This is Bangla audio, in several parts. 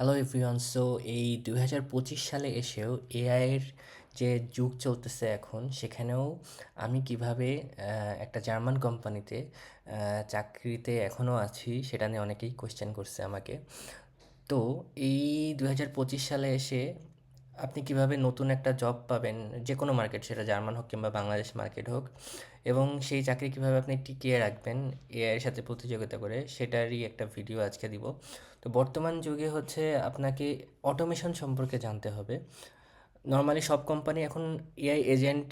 হ্যালো এভরিওয়ান সো এই দুই হাজার পঁচিশ সালে এসেও এআইয়ের যে যুগ চলতেছে এখন, সেখানেও আমি কীভাবে একটা জার্মান কোম্পানিতে চাকরিতে এখনও আছি, সেটা নিয়ে অনেকেই কোয়েশ্চেন করছে আমাকে। তো, এই দুই হাজার পঁচিশ সালে এসে আপনি কীভাবে নতুন একটা জব পাবেন, যে কোনো মার্কেট সেটা জার্মান হোক কিংবা বাংলাদেশ মার্কেট হোক, এবং সেই চাকরি কীভাবে আপনি টিকিয়ে রাখবেন এআইয়ের সাথে প্রতিযোগিতা করে, সেটারই একটা ভিডিও আজকে দিব। তো বর্তমান যুগে হচ্ছে আপনাকে অটোমেশন সম্পর্কে জানতে হবে। নর্মালি সব কোম্পানি এখন এআই এজেন্ট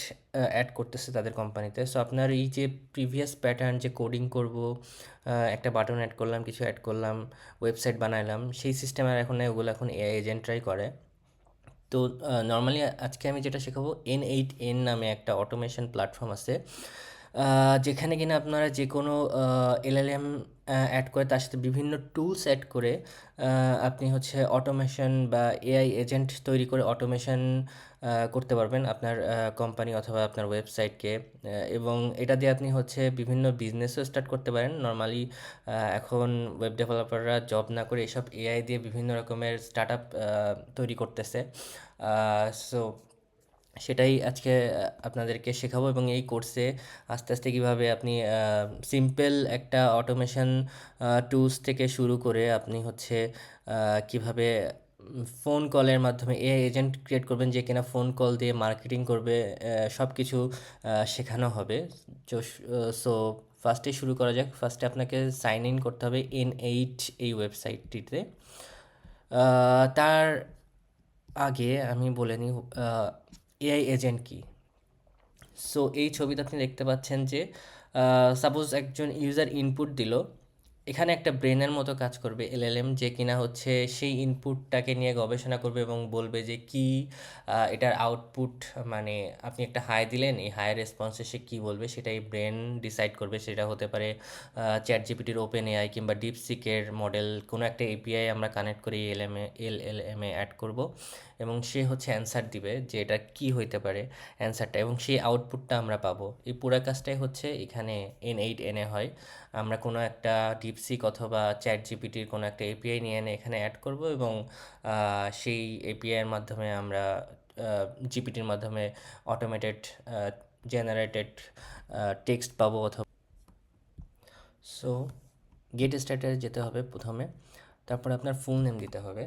অ্যাড করতেছে তাদের কোম্পানিতে সো আপনার এই যে প্রিভিয়াস প্যাটার্ন যে কোডিং করব একটা বাটন অ্যাড করলাম, কিছু অ্যাড করলাম ওয়েবসাইট বানাইলাম, সেই সিস্টেম আর এখন ওগুলো এখন এআই এজেন্টরাই করে। তো নর্মালি আজকে আমি যেটা শেখাবো এন এইট এন নামে একটা অটোমেশন প্ল্যাটফর্ম আছে। যেখানে কিনা আপনারা যে কোনো এলএলএম অ্যাড করে তার সাথে বিভিন্ন টুলস অ্যাড করে আপনি হচ্ছে অটোমেশন বা এআই এজেন্ট তৈরি করে অটোমেশন করতে পারবেন আপনার কোম্পানি অথবা আপনার ওয়েবসাইটকে এবং এটা দিয়ে আপনি হচ্ছে বিভিন্ন বিজনেসও স্টার্ট করতে পারেন। নর্মালি এখন ওয়েব ডেভেলপাররা জব না করে এসব এআই দিয়ে বিভিন্ন রকমের স্টার্ট আপ তৈরি করতেছে। সো সেটাই আজকে আপনাদেরকে শেখাবো এবং এই কোর্সে আস্তে আস্তে কীভাবে আপনি সিম্পল একটা অটোমেশন টুলস থেকে শুরু করে আপনি হচ্ছে কীভাবে ফোন কলের মাধ্যমে এ এজেন্ট ক্রিয়েট করবেন যে কিনা ফোন কল দিয়ে মার্কেটিং করবে সব কিছু শেখানো হবে। সো ফার্স্টে শুরু করা যাক। ফার্স্টে আপনাকে সাইন ইন করতে হবে এন এইট এই ওয়েবসাইটটিতে তার আগে আমি বলে নিই এআই এজেন্ট কি? সো এই ছবিতে আপনি দেখতে পাচ্ছেন যে সাপোজ একজন ইউজার ইনপুট দিল এখানে একটা ব্রেনের মতো কাজ করবে এলএলএম, যে কিনা হচ্ছে সেই ইনপুটটাকে নিয়ে গবেষণা করবে এবং বলবে যে কি এটার আউটপুট মানে আপনি একটা হাই দিলেন, এই হাই রেসপন্সে সে কী বলবে সেটাই ব্রেন ডিসাইড করবে, সেটা হতে পারে চ্যাট জিপিটির ওপেন এআই কিংবা ডিপসিকের মডেল কোনো একটা এপিআই আমরা কানেক্ট করে L M L L M A add করব এবং সে হচ্ছে অ্যান্সার দিবে যে এটা কী হইতে পারে অ্যান্সারটা এবং সেই আউটপুটটা আমরা পাবো। এই পুরো কাজটাই হচ্ছে এখানে এন এইট এনে হয়। আমরা কোনো একটা ডিপসিক অথবা চ্যাট জিপিটির কোনো একটা এপিআই নিয়ে এনে এখানে অ্যাড করব এবং সেই এপিআইয়ের মাধ্যমে আমরা জিপিটির মাধ্যমে অটোমেটেড জেনারেটেড টেক্সট পাবো অথবা সো গেট স্টার্টারে যেতে হবে প্রথমে। তারপরে আপনার ফুল নেম দিতে হবে।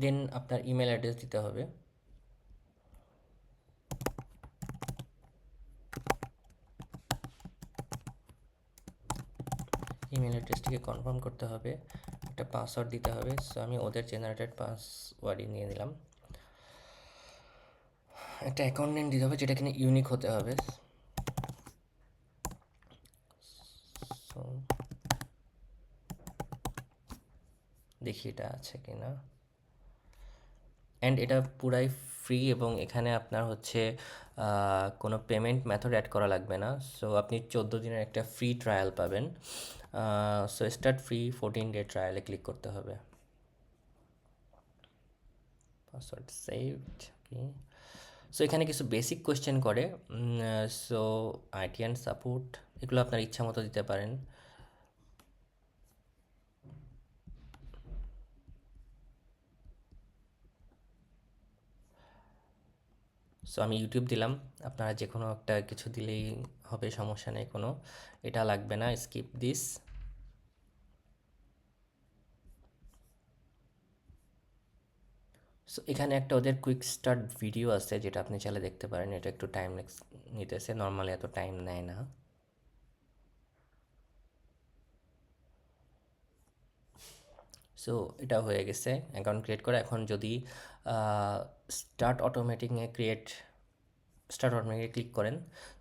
দেন আপনার ইমেল অ্যাড্রেস দিতে হবে। ইমেল অ্যাড্রেসটিকে কনফার্ম করতে হবে, একটা পাসওয়ার্ড দিতে হবে সো আমি ওদের জেনারেটেড পাসওয়ার্ডই নিয়ে নিলাম। একটা অ্যাকাউন্ট নেম দিতে হবে যেটা কিনা ইউনিক হতে হবে। দেখি এটা আছে কিনা। অ্যান্ড এটা পুরাই ফ্রি এবং এখানে আপনার হচ্ছে কোনো পেমেন্ট মেথড অ্যাড করা লাগবে না। সো আপনি চোদ্দ দিনের একটা ফ্রি ট্রায়াল পাবেন। So start free fourteen day ট্রায়ালে click করতে হবে। পাসওয়ার্ড সেভড সো এখানে কিছু বেসিক কোয়েশ্চেন করে। সো আইটি অ্যান্ড সাপোর্ট এগুলো আপনার ইচ্ছা মতো দিতে পারেন। সো আমি ইউটিউব দিলাম। আপনারা যে কোনো একটা কিছু দিলেই হবে, সমস্যা নেই কোনো। এটা লাগবে না স্কিপ দিস সো এখানে একটা ওদের কুইক স্টার্ট ভিডিও আছে, যেটা আপনি চাইলে দেখতে পারেন। এটা একটু টাইম নিতেছে। নর্মালি এত টাইম নেয় না। সো এটা হয়ে গেছে অ্যাকাউন্ট ক্রিয়েট করা। এখন যদি স্টার্ট অটোমেটিংয়ে ক্রিয়েট স্টার্ট অটোমেটিকে ক্লিক করেন,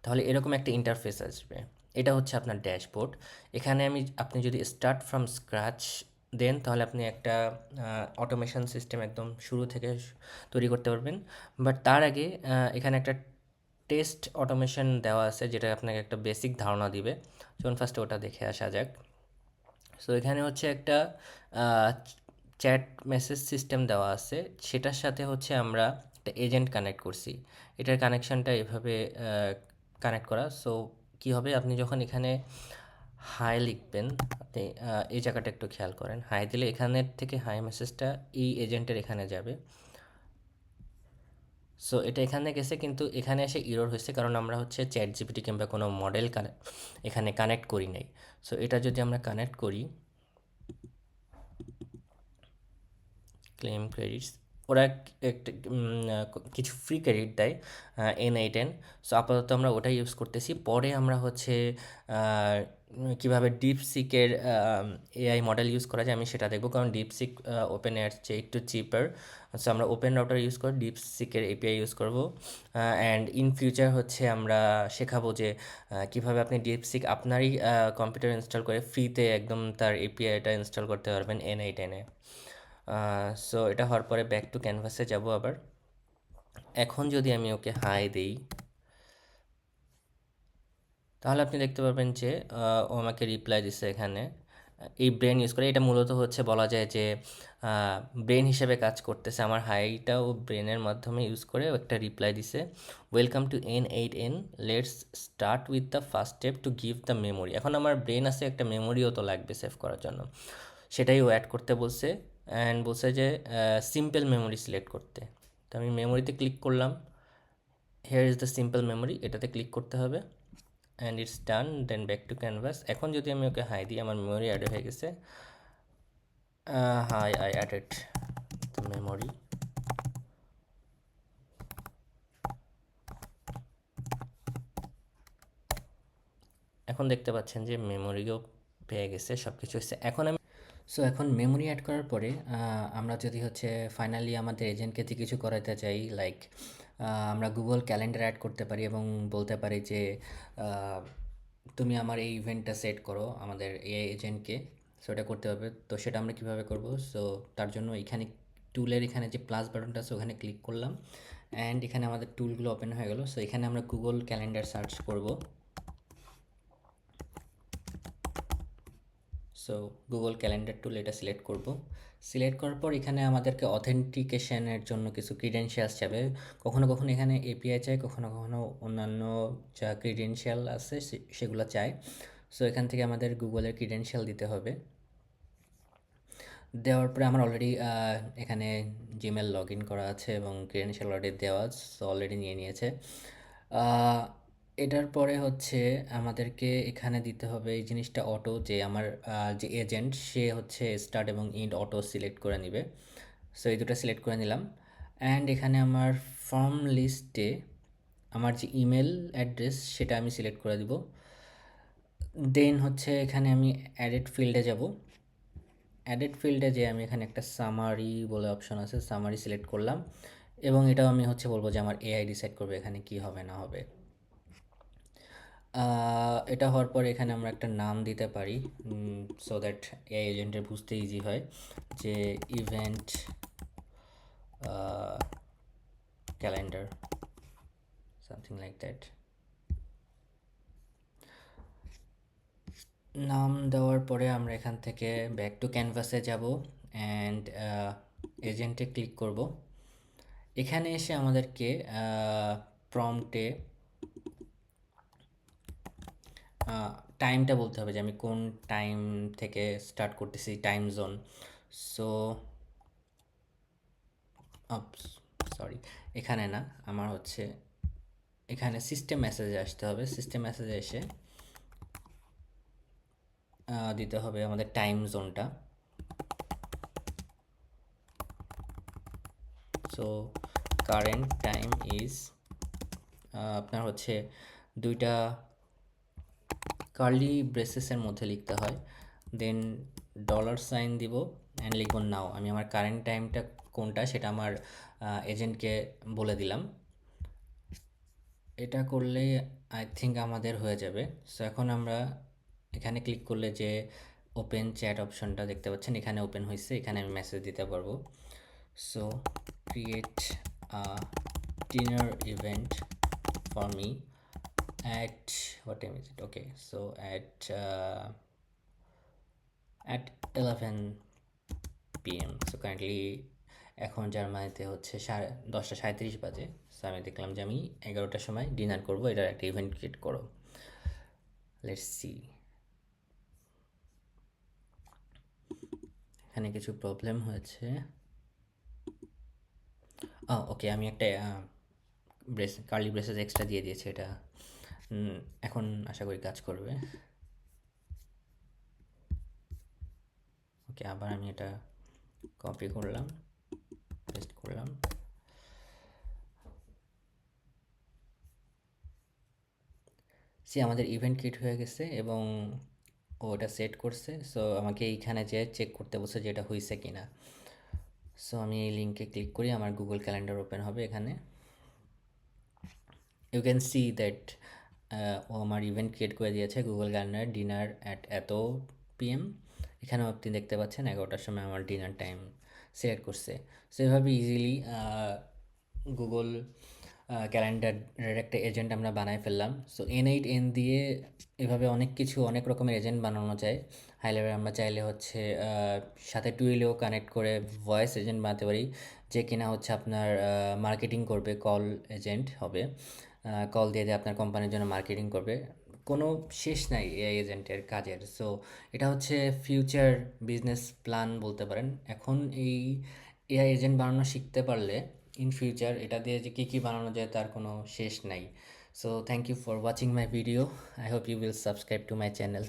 তাহলে এরকম একটা ইন্টারফেস আসবে। এটা হচ্ছে আপনার ড্যাশবোর্ড এখানে আমি, আপনি যদি স্টার্ট ফ্রম স্ক্র্যাচ দেন, তাহলে আপনি একটা অটোমেশন সিস্টেম একদম শুরু থেকে তৈরি করতে পারবেন। বাট তার আগে এখানে একটা টেস্ট অটোমেশন দেওয়া আছে, যেটা আপনাকে একটা বেসিক ধারণা দিবে। চলুন ফার্স্টে ওটা দেখে আসা যাক। সো এখানে হচ্ছে একটা চ্যাট মেসেজ সিস্টেম দেওয়া আছে। সেটার সাথে হচ্ছে আমরা একটা এজেন্ট কানেক্ট করছি। এটার কানেকশানটা এভাবে কানেক্ট করা। সো কি হবে? আপনি যখন এখানে হাই লিখবেন, আপনি এই জায়গাটা একটু খেয়াল করেন। হাই দিলে এখানের থেকে হাই মেসেজটা এই এজেন্টের এখানে যাবে। সো এটা এখানে গেছে, কিন্তু এখানে এসে ইরোর হয়েছে, কারণ আমরা হচ্ছে চ্যাট জিপিটি কিংবা কোনো মডেল এখানে কানেক্ট করি নাই। সো এটা যদি আমরা কানেক্ট করি ক্লেম ক্রেডিটস ওরা একটা কিছু ফ্রি ক্রেডিট দেয় এন এইট এন সো আপাতত আমরা ওটাই ইউজ করতেছি। পরে আমরা হচ্ছে কীভাবে ডিপসিকের এআই মডেল ইউজ করা যায় আমি সেটা দেখব। কারণ ডিপসিক ওপেন এয়ার চেয়ে একটু চিপার সো আমরা ওপেন রাউটার ইউজ করে ডিপসিকের এপিআই ইউজ করব। অ্যান্ড ইন ফিউচার হচ্ছে আমরা শেখাবো যে কীভাবে আপনি ডিপসিক আপনারই কম্পিউটার ইনস্টল করে ফ্রিতে একদম তার এপিআইটা ইনস্টল করতে পারবেন এন এইট এনে সো এটা হওয়ার পরে ব্যাক টু ক্যানভাসে যাব আবার। এখন যদি আমি ওকে হাই দেই, তাহলে আপনি দেখতে পারবেন যে ও আমাকে রিপ্লাই দিছে এখানে। এই ব্রেন ইউজ করে, এটা মূলত হচ্ছে বলা যায় যে ব্রেন হিসেবে কাজ করতেছে। আমার হাইটা ও ব্রেনের মাধ্যমে ইউজ করে একটা রিপ্লাই দিছে। Welcome to N eight N let's start with the first step to give the memory এখন আমার ব্রেন আছে, একটা মেমোরিও তো লাগবে সেভ করার জন্য। সেটাই ও অ্যাড করতে বলছে। অ্যান্ড বলছে যে সিম্পল মেমোরি সিলেক্ট করতে। তো আমি মেমোরিতে ক্লিক করলাম। Here is the simple memory এটাতে ক্লিক করতে হবে। And it's done then back to canvas এখন যদি আমি ওকে হাই দিই, আমার মেমোরি অ্যাড হয়ে গেছে। Hi I added the memory এখন দেখতে পাচ্ছেন যে মেমোরিও পেয়ে গেছে সব কিছু হচ্ছে এখন আমি সো এখন মেমোরি অ্যাড করার পরে আমরা যদি হচ্ছে ফাইনালি আমাদের এজেন্টকে কিছু করাতে চাই লাইক আমরা গুগল ক্যালেন্ডার অ্যাড করতে পারি এবং বলতে পারি যে তুমি আমার এই ইভেন্টটা সেট করো আমাদের এই এজেন্টকে সো এটা করতে হবে। তো সেটা আমরা কীভাবে করব? সো তার জন্য এখানে টুলের এখানে যে প্লাস বাটনটা আছে, ওখানে ক্লিক করলাম। অ্যান্ড এখানে আমাদের টুলগুলো ওপেন হয়ে গেল। সো এখানে আমরা গুগল ক্যালেন্ডার সার্চ করব। সো গুগল ক্যালেন্ডার টুল এটা সিলেক্ট করব। সিলেক্ট করার পর এখানে আমাদেরকে অথেন্টিকেশনের জন্য কিছু ক্রিডেন্সিয়ালস যাবে কখনো কখনো এখানে এপিআই চাই, কখনো কখনো অন্যান্য যা ক্রিডেন্সিয়াল আছে সেগুলো চায় সো এখান থেকে আমাদের গুগলের ক্রিডেন্সিয়াল দিতে হবে। দেওয়ার পরে আমার অলরেডি এখানে জিমেল লগ ইন করা আছে এবং ক্রিডেন্সিয়াল অলরেডি দেওয়া অলরেডি নিয়ে নিয়েছে। এটার পরে হচ্ছে আমাদেরকে এখানে দিতে হবে এই জিনিসটা অটো যে আমার যে এজেন্ট সে হচ্ছে স্টার্ট এবং ইন্ড অটো সিলেক্ট করে নেবে। সো এই দুটো সিলেক্ট করে নিলাম। অ্যান্ড এখানে আমার ফর্ম লিস্টে আমার যে ইমেল অ্যাড্রেস সেটা আমি সিলেক্ট করে দিব। দেন হচ্ছে এখানে আমি অ্যাডেড ফিল্ডে যাব। অ্যাডেড ফিল্ডে যে আমি এখানে একটা সামারি বলে অপশন আছে সামারি সিলেক্ট করলাম। এবং এটাও আমি হচ্ছে বলব যে আমার এআই ডিসাইড করবে এখানে কি হবে, না হবে। এটা হওয়ার পরে এখানে আমরা একটা নাম দিতে পারি সো দ্যাট এআই এজেন্টের বুঝতে ইজি হয় যে event calendar something like that নাম দেওয়ার পরে আমরা এখান থেকে ব্যাক টু ক্যানভাসে যাব অ্যান্ড এজেন্টে ক্লিক করব। এখানে এসে আমাদেরকে প্রম্পটে টাইমটা বলতে হবে যে আমি কোন টাইম থেকে স্টার্ট করতেছি টাইম জোন সো সরি এখানে না, আমার হচ্ছে, এখানে সিস্টেম মেসেজে আসতে হবে। সিস্টেম মেসেজে এসে দিতে হবে আমাদের টাইম জোনটা সো কারেন্ট টাইম ইজ আপনার হচ্ছে দুইটা কার্লি ব্রেসেসের মধ্যে লিখতে হয়। দেন ডলার সাইন দিব অ্যান্ড লিখব নাও আমি আমার কারেন্ট টাইমটা কোনটা সেটা আমার এজেন্টকে বলে দিলাম। এটা করলে আই থিঙ্ক আমাদের হয়ে যাবে। সো এখন আমরা এখানে ক্লিক করলে যে ওপেন চ্যাট অপশনটা দেখতে পাচ্ছেন, এখানে ওপেন হয়েছে, এখানে আমি মেসেজ দিতে পারব। So create dinner event for me at what time is it? Okay so at uh, at 11 pm so currently এখন জার্মানিতে হচ্ছে সাড়ে দশটা সাঁত্রিশ বাজে। সো আমি দেখলাম যে আমি এগারোটার সময় ডিনার করব এটার একটা ইভেন্ট ক্রিয়েট করো। লেটস সি এখানে কিছু প্রবলেম হয়েছে। ওকে আমি একটা ব্রেস কার্লি ব্রেসেস এক্সট্রা দিয়ে দিয়েছি এটা। এখন আশা করি কাজ করবে। ওকে, আবার আমি এটা কপি করলাম পেস্ট করলাম। সে আমাদের ইভেন্ট কিট হয়ে গেছে এবং ও এটা সেট করছে সো আমাকে এইখানে যে চেক করতে বসে যে এটা হয়েছে কি না সো আমি এই লিঙ্কে ক্লিক করি, আমার গুগল ক্যালেন্ডার ওপেন হবে এখানে। ইউ ক্যান সি দ্যাট ও আমার ইভেন্ট ক্রিয়েট করে দিয়েছে Google calendar dinner at eight PM এখানেও আপনি দেখতে পাচ্ছেন এগারোটার সময় আমার ডিনার টাইম সিলেক্ট করছে। সো এভাবে ইজিলি গুগল ক্যালেন্ডারের একটা এজেন্ট আমরা বানাই ফেললাম। সো এন এইট এন দিয়ে এভাবে অনেক কিছু, অনেক রকমের এজেন্ট বানানো যায়। হাই লেভেল আমরা চাইলে হচ্ছে সাথে টুইলেও কানেক্ট করে ভয়েস এজেন্ট বানাতে পারি। যে কিনা হচ্ছে আপনার মার্কেটিং করবে কল এজেন্ট হবে। কল দিয়ে দিয়ে আপনার কোম্পানির জন্য মার্কেটিং করবে, কোনো শেষ নাই এআই এজেন্টের কাজের। সো এটা হচ্ছে ফিউচার বিজনেস প্ল্যান বলতে পারেন। এখন এই এআই এজেন্ট বানানো শিখতে পারলে ইন ফিউচার এটা দিয়ে যে কী কী বানানো যায় তার কোনো শেষ নাই। So thank you for watching my video I hope you will subscribe to my channel